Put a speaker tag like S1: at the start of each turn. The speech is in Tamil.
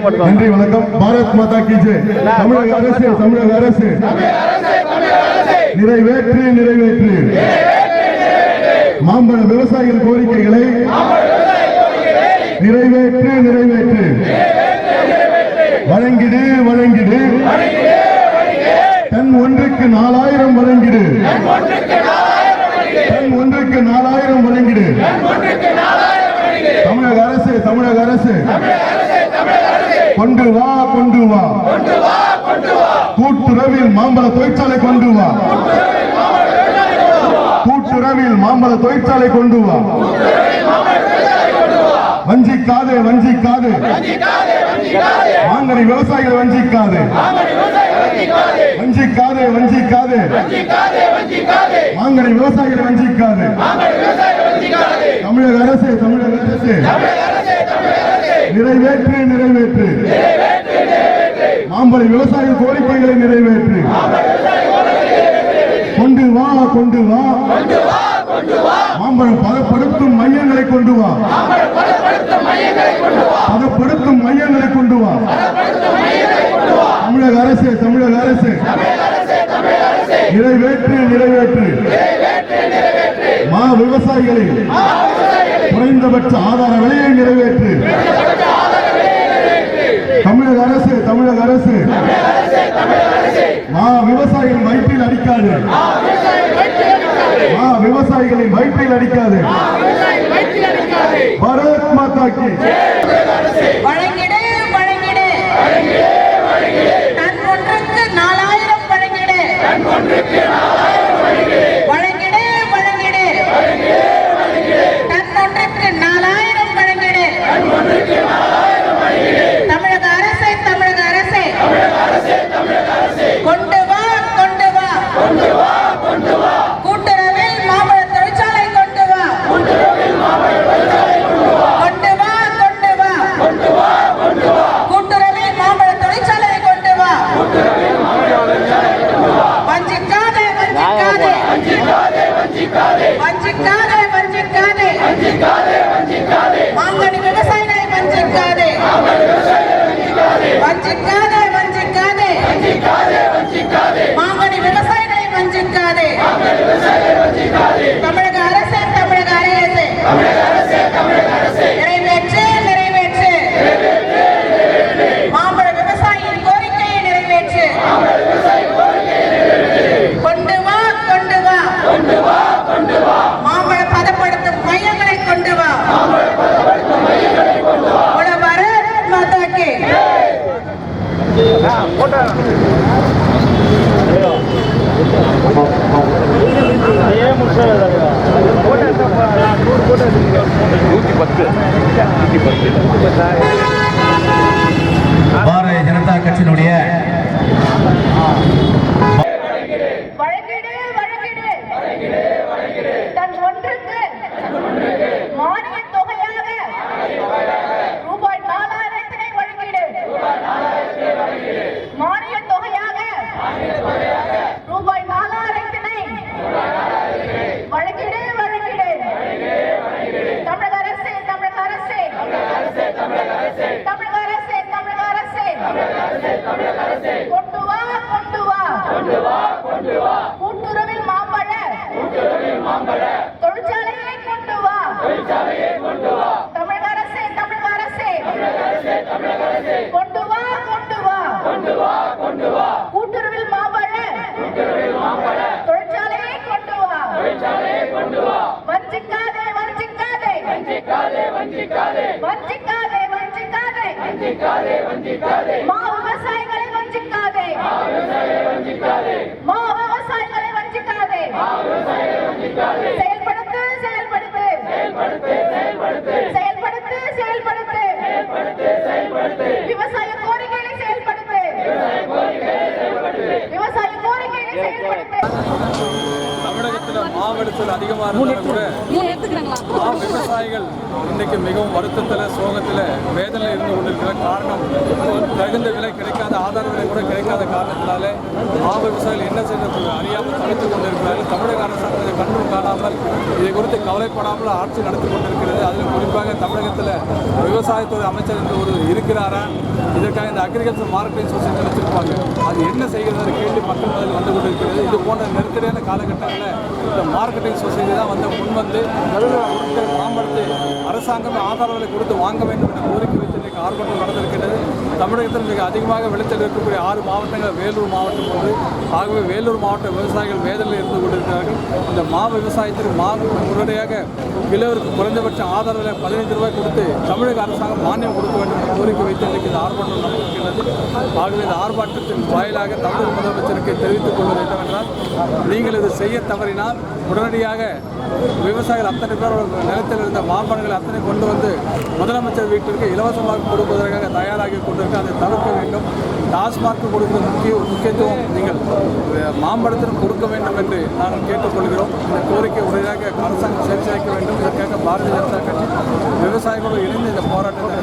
S1: நன்றி வணக்கம். பாரத் மாதா கி ஜெய் தமிழக அரசு தமிழக அரசு. நிறைவேற்று நிறைவேற்று. மாம்பழ விவசாயிகள் கோரிக்கைகளை நிறைவேற்று நிறைவேற்று. வழங்கிடு வழங்கிடு. டன் ஒன்றுக்கு நாலாயிரம் வழங்கிடு. டன் ஒன்றுக்கு நாலாயிரம் வழங்கிடு. தமிழக அரசு தமிழக அரசு. கொண்டு வா கொண்டு வா. கூட்டுறவில் மாம்பழ தொழிற்சாலை கொண்டு வா. கூட்டுறவில் மாம்பழ தொழிற்சாலை கொண்டு வா. வஞ்சிக்காதே வஞ்சிக்காதே. மாங்கனி விவசாயிகள் வஞ்சிக்காதே. வஞ்சிக்காதே. வஞ்சிக்காதே மாங்கனி விவசாயிகளை வஞ்சிக்காதே. தமிழக அரசு தமிழக அரசு. நிறைவேற்று நிறைவேற்று. மாம்பழ விவசாயிகள் கோரிக்கைகளை நிறைவேற்று. கொண்டு வா கொண்டு வா. மாம்பழம் பதப்படுத்தும் மையங்களை கொண்டு வா. பதப்படுத்தும் மையங்களை கொண்டு வா. தமிழக அரசு தமிழக அரசு. நிறைவேற்று நிறைவேற்று. மா விவசாயிகளின் குறைந்தபட்ச ஆதார விலையை நிறைவேற்று. தமிழக அரசு தமிழக அரசு. மா விவசாயிகள் வயிற்றில் அடிக்காது. மா விவசாயிகளின் வயிற்றில் அடிக்காது. பாரத் மாதா கி
S2: வழங்கிடு வழங்கிடு டன் ஒன்றுக்கு நாலாயிரம் வழங்கிடு வழங்கிடு வழங்கிடு டன் ஒன்றுக்கு நாலாயிரம் வழங்கிடு தமிழக அரசே தமிழக அரசே கொண்டு வா கொண்டு வா கூட்டுறவில் மாம்பழ தொழிற்சாலை கொண்டு வா கொண்டு வா கொண்டு வா கூட்டுறவில் மாம்பழ தொழிற்சாலை கொண்டு வா வஞ்சிக்காதே வஞ்சிக்காதே வஞ்சிக்காதே வஞ்சிக்காதே மாங்கனி விவசாயிகளை வஞ்சிக்காதே வஞ்சிக்காதே வஞ்சிக்காதே மாங்கனி விவசாயிகளை வஞ்சிக்காதே தமிழக அரசே தமிழக அரசே நிறைவேற்று நிறைவேற்று மாம்பழ விவசாயியின் கோரிக்கையை நிறைவேற்று கொண்டு வா கொண்டு வா மாம்பழ பதப்படுத்தும் மையங்களை கொண்டு வா உட பாரத் மாதா கி
S3: பாரதிய ஜனதா கட்சியினுடைய
S2: தன் ஒன்று மானிய தொகையாக ரூபாய் நாலாயிரத்தினை வழங்கிடு மானிய தொகையாக ரூபாய் நாலாயிரத்தினை வழங்கிடு வழங்கிடு தமிழக அரசே தமிழக அரசே தமிழக அரசே தமிழக அரசே கொண்டு வா கொண்டு வா கூட்டுறவில் மாம்பழ. தொழிற்சாலையை கொண்டு வா தமிழக அரசே தமிழக அரசே. கொண்டு வா கொண்டு வா கூட்டுறவில் மாம்பழ. தொழிற்சாலையை கொண்டு வா வஞ்சிக்காதே வஞ்சிக்காதே. வஞ்சிக்காதே வஞ்சிக்காதே. மா விவசாயிகளை வஞ்சிக்காதே மா விவசாயிகளை வஞ்சிக்காதே செயல்படுத்து செயல்படுத்து செயல்படுத்து செயல்படுத்து விவசாய கோரிக்கைகளை செயல்படுத்து விவசாய கோரிக்கைகளை செயல்படுத்து
S4: தமிழகத்தில் மாவெடுத்தல் அதிகமாக கூட விவசாயிகள் இன்னைக்கு மிகவும் வருத்தத்தில் சோகத்தில் வேதனையில் இருந்து கொண்டிருக்கிற காரணம். தகுந்த விலை கிடைக்காத ஆதார விலை கூட கிடைக்காத காரணத்தினால மா விவசாயிகள் என்ன செய்யறது அறியாமல் தடுத்து கொண்டிருக்கிறார்கள். தமிழக அரசாங்கத்தை கண்டும் காணாமல் இதை குறித்து கவலைப்படாமல் ஆட்சி நடத்தி கொண்டிருக்கிறது. அதில் குறிப்பாக தமிழகத்தில் விவசாயத்துறை அமைச்சர் என்று ஒரு இருக்கிறாரா? இதற்காக இந்த அக்ரிகல்ச்சர் மார்க்கெட்டிங் சொசைட்டி வச்சிருப்பாங்க அது என்ன செய்கிறது கேள்வி மக்கள் முதல் வந்து கொண்டிருக்கிறது. இது போன்ற நெருக்கடியான காலகட்டங்களில் இந்த மார்க்கெட்டிங் சொசைட்டி தான் வந்து முன்வந்து பொருட்களை மாம்படுத்தி அரசாங்கம் ஆதார கொடுத்து வாங்க வேண்டும் என கோரிக்கை வைத்து இன்றைக்கு ஆர்ப்பாட்டம் நடந்திருக்கிறது. தமிழகத்தில் மிக அதிகமாக விளைச்சல் இருக்கக்கூடிய ஆறு மாவட்டங்கள் வேலூர் மாவட்டம் ஒன்று. ஆகவே வேலூர் மாவட்ட விவசாயிகள் வேதலில் இருந்து கொண்டிருக்கிறார்கள். இந்த மா விவசாயத்திற்கு மாவு உடனடியாக கிலோவிற்கு குறைந்தபட்ச ஆதார விலை பதினைந்து ரூபாய் கொடுத்து தமிழக அரசாங்கம் மானியம் கொடுக்க வேண்டும் என்ற கோரிக்கை வைத்து இன்றைக்கு இந்த ஆர்ப்பாட்டம் நடந்திருக்கிறது ஆகவே இந்த ஆர்ப்பாட்டத்தின் வாயிலாக தமிழக முதலமைச்சருக்கு தெரிவித்துக் கொள்வது என்னவென்றால் நீங்கள் இது செய்ய தவறினால் உடனடியாக விவசாயிகள் அத்தனை பேர் நிலத்தில் இருந்த மாம்பழங்களை அத்தனை கொண்டு வந்து முதலமைச்சர் வீட்டிற்கு இலவசமாக கொடுப்பதற்காக தயாராகி கொண்டிருக்க அதை தவிர்க்க வேண்டும். டாஸ்மார்க் கொடுக்கிற முக்கிய முக்கியத்துவம் நீங்கள் அஹ், மாம்பழத்திற்கு கொடுக்க வேண்டும் என்று நாங்கள் கேட்டுக்கொள்கிறோம். இந்த கோரிக்கை உடனடியாக அரசாங்கம் சரி வைக்க வேண்டும். இதற்காக பாரதிய ஜனதா கட்சி விவசாயிகளோடு இணைந்து இந்த போராட்டத்தை